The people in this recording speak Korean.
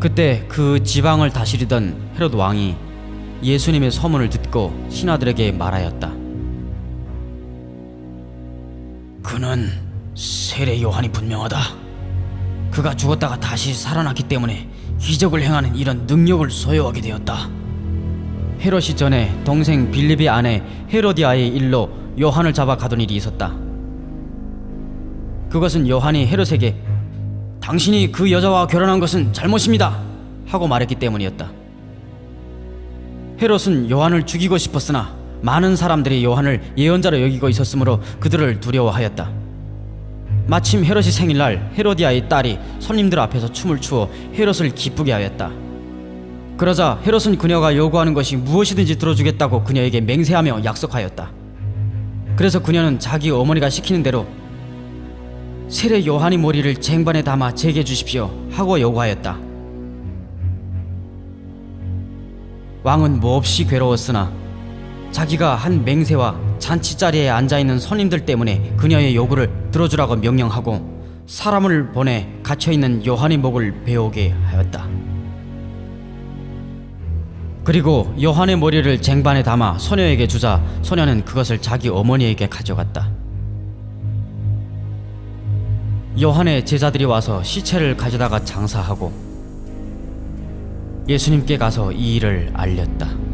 그때 그 지방을 다스리던 헤롯 왕이 예수님의 소문을 듣고 신하들에게 말하였다. 그는 세례 요한이 분명하다. 그가 죽었다가 다시 살아났기 때문에 기적을 행하는 이런 능력을 소유하게 되었다. 헤롯이 전에 동생 빌립의 아내 헤로디아의 일로 요한을 잡아 가던 일이 있었다. 그것은 요한이 헤롯에게 당신이 그 여자와 결혼한 것은 잘못입니다. 하고 말했기 때문이었다. 헤롯은 요한을 죽이고 싶었으나 많은 사람들이 요한을 예언자로 여기고 있었으므로 그들을 두려워하였다. 마침 헤롯이 생일날 헤로디아의 딸이 손님들 앞에서 춤을 추어 헤롯을 기쁘게 하였다. 그러자 헤롯은 그녀가 요구하는 것이 무엇이든지 들어주겠다고 그녀에게 맹세하며 약속하였다. 그래서 그녀는 자기 어머니가 시키는 대로 세례 요한의 머리를 쟁반에 담아 제게 주십시오 하고 요구하였다. 왕은 몹시 괴로웠으나 자기가 한 맹세와 잔치 자리에 앉아 있는 손님들 때문에 그녀의 요구를 들어주라고 명령하고 사람을 보내 갇혀 있는 요한의 목을 베오게 하였다. 그리고 요한의 머리를 쟁반에 담아 소녀에게 주자 소녀는 그것을 자기 어머니에게 가져갔다. 요한의 제자들이 와서 시체를 가져다가 장사하고 예수님께 가서 이 일을 알렸다.